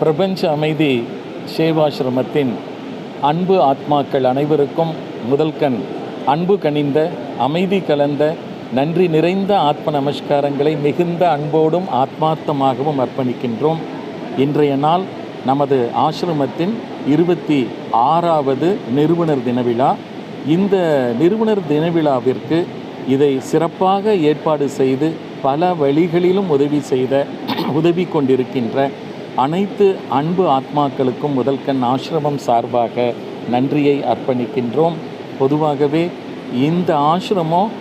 பிரபஞ்ச அமைதி சேவாசிரமத்தின் அன்பு ஆத்மாக்கள் அனைவருக்கும் முதல்கண் அன்பு கனிந்த அமைதி கலந்த நன்றி நிறைந்த ஆத்ம நமஸ்காரங்களை மிகுந்த அன்போடும் ஆத்மார்த்தமாகவும் அர்ப்பணிக்கின்றோம். இன்றைய நாள் நமது ஆசிரமத்தின் இருபத்தி ஆறாவது நிறுவனர் தின விழா இந்த நிறுவனர் தின விழாவிற்கு இதை சிறப்பாக ஏற்பாடு செய்து பல வழிகளிலும் உதவி செய்த உதவி கொண்டிருக்கின்ற அனைத்து அன்பு ஆத்மாக்களுக்கும் முதல்கண் ஆசிரமம் சார்பாக நன்றியை அர்ப்பணிக்கின்றோம். பொதுவாகவே இந்த ஆசிரமம்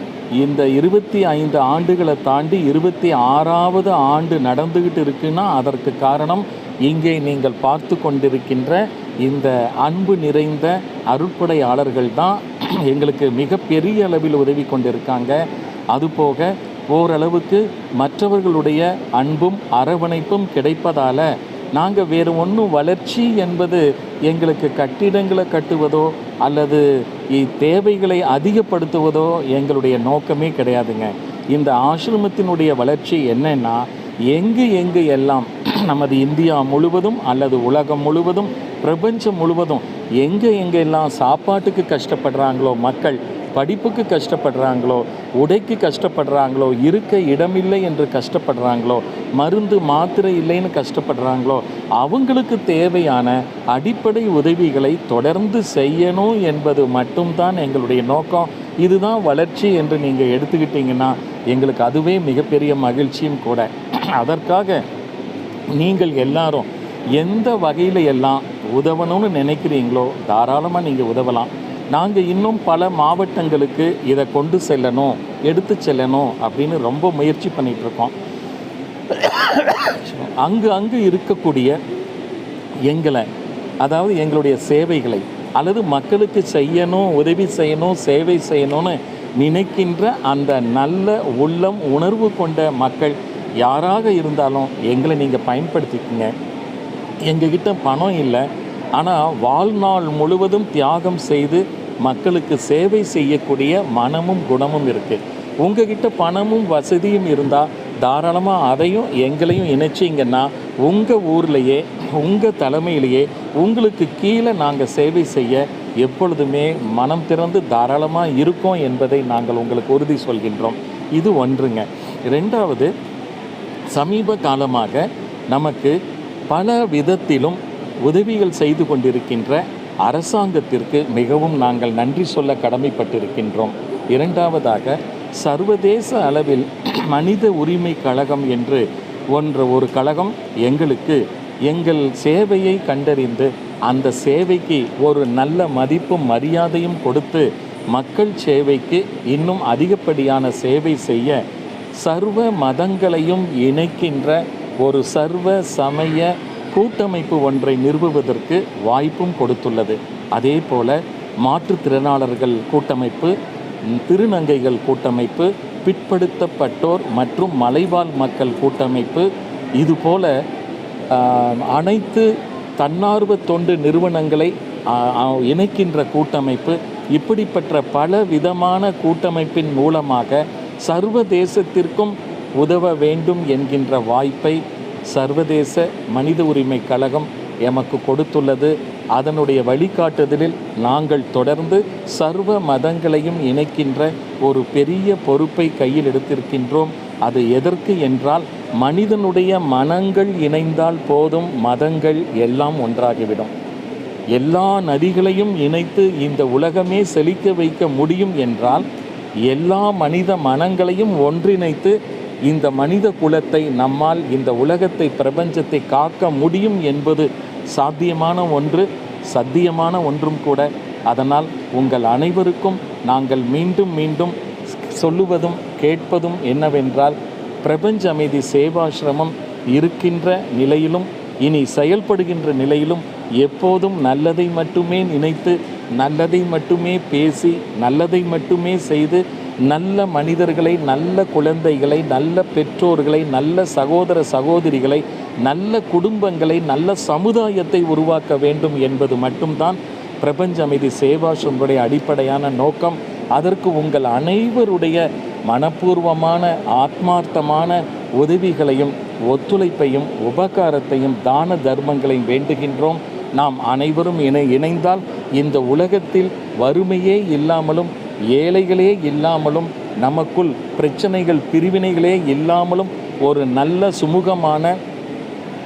இந்த இருபத்தி ஐந்து ஆண்டுகளை தாண்டி இருபத்தி ஆறாவது ஆண்டு நடந்துக்கிட்டு இருக்குன்னா அதற்கு காரணம் இங்கே நீங்கள் பார்த்து கொண்டிருக்கின்ற இந்த அன்பு நிறைந்த அருட்படையாளர்கள் தான் எங்களுக்கு மிகப்பெரிய அளவில் உதவி கொண்டிருக்காங்க. அதுபோக ஓரளவுக்கு மற்றவர்களுடைய அன்பும் அரவணைப்பும் கிடைப்பதால் நாங்கள் வேறு ஒன்றும் வளர்ச்சி என்பது எங்களுக்கு கட்டிடங்களை கட்டுவதோ அல்லது இ- தேவைகளை அதிகப்படுத்துவதோ எங்களுடைய நோக்கமே கிடையாதுங்க. இந்த ஆசிரமத்தினுடைய வளர்ச்சி என்னன்னா எங்கு எங்கு எல்லாம் நமது இந்தியா முழுவதும் அல்லது உலகம் முழுவதும் பிரபஞ்சம் முழுவதும் எங்கே எங்கெல்லாம் சாப்பாட்டுக்கு கஷ்டப்படுறாங்களோ மக்கள் படிப்புக்கு கஷ்டப்படுறாங்களோ உடைக்கு கஷ்டப்படுறாங்களோ இருக்க இடமில்லை என்று கஷ்டப்படுறாங்களோ மருந்து மாத்திரை இல்லைன்னு கஷ்டப்படுறாங்களோ அவங்களுக்கு தேவையான அடிப்படை உதவிகளை தொடர்ந்து செய்யணும் என்பது மட்டும்தான் எங்களுடைய நோக்கம். இதுதான் வளர்ச்சி என்று நீங்கள் எடுத்துக்கிட்டிங்கன்னா எங்களுக்கு அதுவே மிகப்பெரிய மகிழ்ச்சியும் கூட. அதற்காக நீங்கள் எல்லாரும் எந்த வகையில் எல்லாம் உதவணும்னு நினைக்கிறீங்களோ தாராளமாக நீங்கள் உதவலாம். நாங்கள் இன்னும் பல மாவட்டங்களுக்கு இதை கொண்டு செல்லணும் எடுத்து செல்லணும் அப்படின்னு ரொம்ப முயற்சி பண்ணிகிட்ருக்கோம் இருக்கோம் அங்கு அங்கு இருக்கக்கூடிய எங்களை அதாவது எங்களுடைய சேவைகளை அல்லது மக்களுக்கு செய்யணும் உதவி செய்யணும் சேவை செய்யணும்னு நினைக்கின்ற அந்த நல்ல உள்ளம் உணர்வு கொண்ட மக்கள் யாராக இருந்தாலும் எங்களை நீங்கள் பயன்படுத்திக்கங்க. எங்ககிட்ட பணம் இல்லை ஆனால் வாழ்நாள் முழுவதும் தியாகம் செய்து மக்களுக்கு சேவை செய்யக்கூடிய மனமும் குணமும் இருக்குது உங்ககிட்ட பணமும் வசதியும் இருந்தால் தாராளமாக அதையும் எங்களையும் இணைச்சிங்கன்னா உங்கள் ஊர்லேயே உங்கள் தலைமையிலேயே உங்களுக்கு கீழே நாங்கள் சேவை செய்ய எப்பொழுதுமே மனம் திறந்து தாராளமாக இருக்கோம் என்பதை நாங்கள் உங்களுக்கு உறுதி சொல்கின்றோம். இது ஒன்றுங்க. ரெண்டாவது சமீப காலமாக நமக்கு பல விதத்திலும் உதவிகள் செய்து கொண்டிருக்கின்ற அரசாங்கத்திற்கு மிகவும் நாங்கள் நன்றி சொல்ல கடமைப்பட்டிருக்கின்றோம். இரண்டாவதாக சர்வதேச அளவில் மனித உரிமை கழகம் என்று ஒன்று ஒரு கழகம் எங்களுக்கு எங்கள் சேவையை கண்டறிந்து அந்த சேவைக்கு ஒரு நல்ல மதிப்பும் மரியாதையும் கொடுத்து மக்கள் சேவைக்கு இன்னும் அதிகப்படியான சேவை செய்ய சர்வ மதங்களையும் இணைக்கின்ற ஒரு சர்வ சமய கூட்டமைப்பு ஒன்றை நிறுவுவதற்கு வாய்ப்பும் கொடுத்துள்ளது. அதே போல மாற்றுத்திறனாளர்கள் கூட்டமைப்பு திருநங்கைகள் கூட்டமைப்பு பிற்படுத்தப்பட்டோர் மற்றும் மலைவாழ் மக்கள் கூட்டமைப்பு இதுபோல அனைத்து தன்னார்வ தொண்டு நிறுவனங்களை இணைக்கின்ற கூட்டமைப்பு இப்படிப்பட்ட பல விதமான கூட்டமைப்பின் மூலமாக சர்வதேசத்திற்கும் உதவ வேண்டும் என்கின்ற வாய்ப்பை சர்வதேச மனித உரிமை கழகம் எமக்கு கொடுத்துள்ளது. அதனுடைய வழிகாட்டுதலில் நாங்கள் தொடர்ந்து சர்வ மதங்களையும் இணைக்கின்ற ஒரு பெரிய பொறுப்பை கையில் எடுத்திருக்கின்றோம். அது எதற்கு என்றால் மனிதனுடைய மனங்கள் இணைந்தால் போதும் மதங்கள் எல்லாம் ஒன்றாகிவிடும். எல்லா நதிகளையும் இணைத்து இந்த உலகமே செழிக்க வைக்க முடியும் என்றால் எல்லா மனித மனங்களையும் ஒன்றிணைத்து இந்த மனித குலத்தை நம்மால் இந்த உலகத்தை பிரபஞ்சத்தை காக்க முடியும் என்பது சாத்தியமான ஒன்று சத்தியமான ஒன்றும் கூட. அதனால் உங்கள் அனைவருக்கும் நாங்கள் மீண்டும் மீண்டும் சொல்லுவதும் கேட்பதும் என்னவென்றால் பிரபஞ்ச அமைதி சேவாசிரமம் இருக்கின்ற நிலையிலும் இனி செயல்படுகின்ற நிலையிலும் எப்போதும் நல்லதை மட்டுமே நினைத்து நல்லதை மட்டுமே பேசி நல்லதை மட்டுமே செய்து நல்ல மனிதர்களை நல்ல குழந்தைகளை நல்ல பெற்றோர்களை நல்ல சகோதர சகோதரிகளை நல்ல குடும்பங்களை நல்ல சமுதாயத்தை உருவாக்க வேண்டும் என்பது மட்டும்தான் பிரபஞ்ச அமைதி சேவாசிரமுடைய அடிப்படையான நோக்கம். அதற்கு உங்கள் அனைவருடைய மனப்பூர்வமான ஆத்மார்த்தமான உதவிகளையும் ஒத்துழைப்பையும் உபகாரத்தையும் தான தர்மங்களையும் வேண்டுகின்றோம். நாம் அனைவரும் இணை இணைந்தால் இந்த உலகத்தில் வறுமையே இல்லாமலும் ஏழைகளே இல்லாமலும் நமக்குள் பிரச்சனைகள் பிரிவினைகளே இல்லாமலும் ஒரு நல்ல சுமூகமான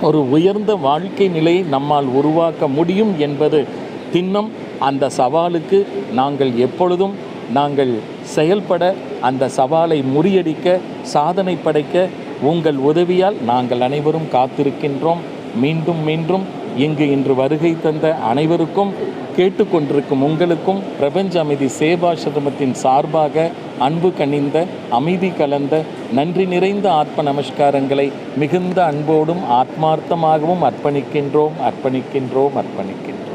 ஒரு உயர்ந்த வாழ்க்கை நிலையை நம்மால் உருவாக்க முடியும் என்பது திண்ணம். அந்த சவாலுக்கு நாங்கள் எப்பொழுதும் நாங்கள் செயல்பட அந்த சவாலை முறியடிக்க சாதனை படைக்க உங்கள் உதவியால் நாங்கள் அனைவரும் காத்திருக்கின்றோம். மீண்டும் மீண்டும் இங்கு இன்று வருகை தந்த அனைவருக்கும் கேட்டுக்கொண்டிருக்கும் உங்களுக்கும் பிரபஞ்ச அமைதி சேவாசிரமத்தின் சார்பாக அன்பு கனிந்த அமைதி கலந்த நன்றி நிறைந்த ஆத்ம நமஸ்காரங்களை மிகுந்த அன்போடும் ஆத்மார்த்தமாகவும் அர்ப்பணிக்கின்றோம் அர்ப்பணிக்கின்றோம் அர்ப்பணிக்கின்றோம்.